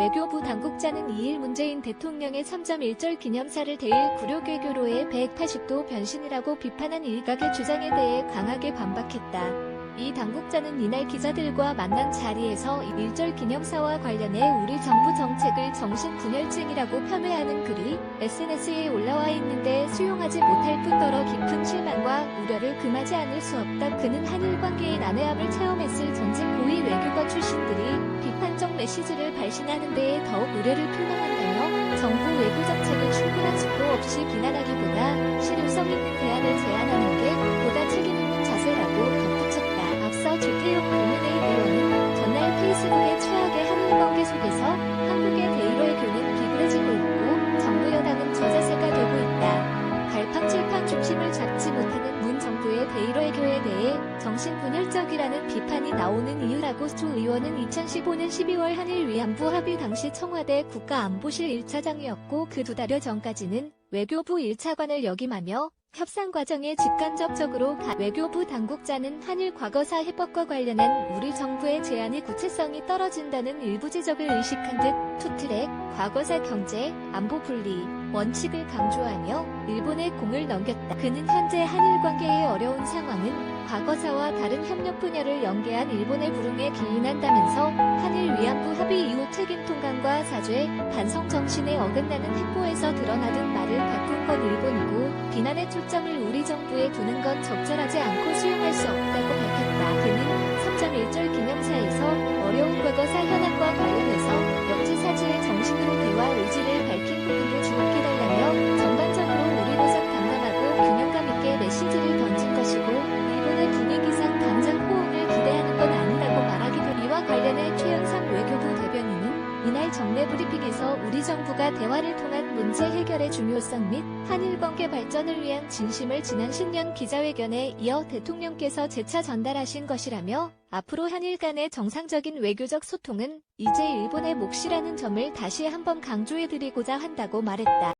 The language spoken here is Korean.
외교부 당국자는 2일 문재인 대통령의 3.1절 기념사를 대일 구력외교로의 180도 변신이라고 비판한 일각의 주장에 대해 강하게 반박했다. 이 당국자는 이날 기자들과 만난 자리에서 1절 기념사와 관련해 우리 정부 정책을 정신분열증이라고 폄훼하는 글이 SNS에 올라와 있는데 수용하지 못할 뿐더러 깊은 실망과 우려를 금하지 않을 수 없다. 그는 한일 관계의 난해함을 체험했을 전직 고위 외교관 출신들이 비판적 메시지를 발신하는 데에 더욱 우려를 표명한다며 정부 외교 정책을 충분한 숙도 없이 비난하기보다 실효성 있는 대안을 제안하는 게 보다 책임 있는 자세라고 덧붙였다. 앞서 주태용 국민의힘 의원은 전날 페이스북의 최악의 한일 관계 속에서 한국의 대일외교는 비굴해지고 있고 정부 여당은 저자세가 되고 있다. 갈팡질팡 중심을 잡지 못하는 문 정부의 대일외교에 대해 정신분열적이라는 비판이 나오는 이유라고 조 의원은 2015년 12월 한일 위안부 합의 당시 청와대 국가안보실 1차장이었고 그 두 달여 전까지는 외교부 1차관을 역임하며 협상 과정에 직간접적으로 가- 외교부 당국자는 한일 과거사 해법과 관련한 우리 정부의 제안이 구체성이 떨어진다는 일부 지적을 의식한 듯 투트랙, 과거사 경제, 안보 분리, 원칙을 강조하며 일본에 공을 넘겼다. 그는 현재 한일 관계의 어려운 상황은 과거사와 다른 협력 분야를 연계한 일본의 불응에 기인한다면서 한일 책임 통감과 사죄, 반성 정신에 어긋나는 행보에서 드러나듯 말을 바꾼 건 일본이고 비난의 초점을 우리 정부에 두는 건 적절하지 않고 수용할 수 없다고 밝혔다. 그는 이날 정례 브리핑에서 우리 정부가 대화를 통한 문제 해결의 중요성 및 한일 관계 발전을 위한 진심을 지난 신년 기자회견에 이어 대통령께서 재차 전달하신 것이라며 앞으로 한일 간의 정상적인 외교적 소통은 이제 일본의 몫이라는 점을 다시 한번 강조해드리고자 한다고 말했다.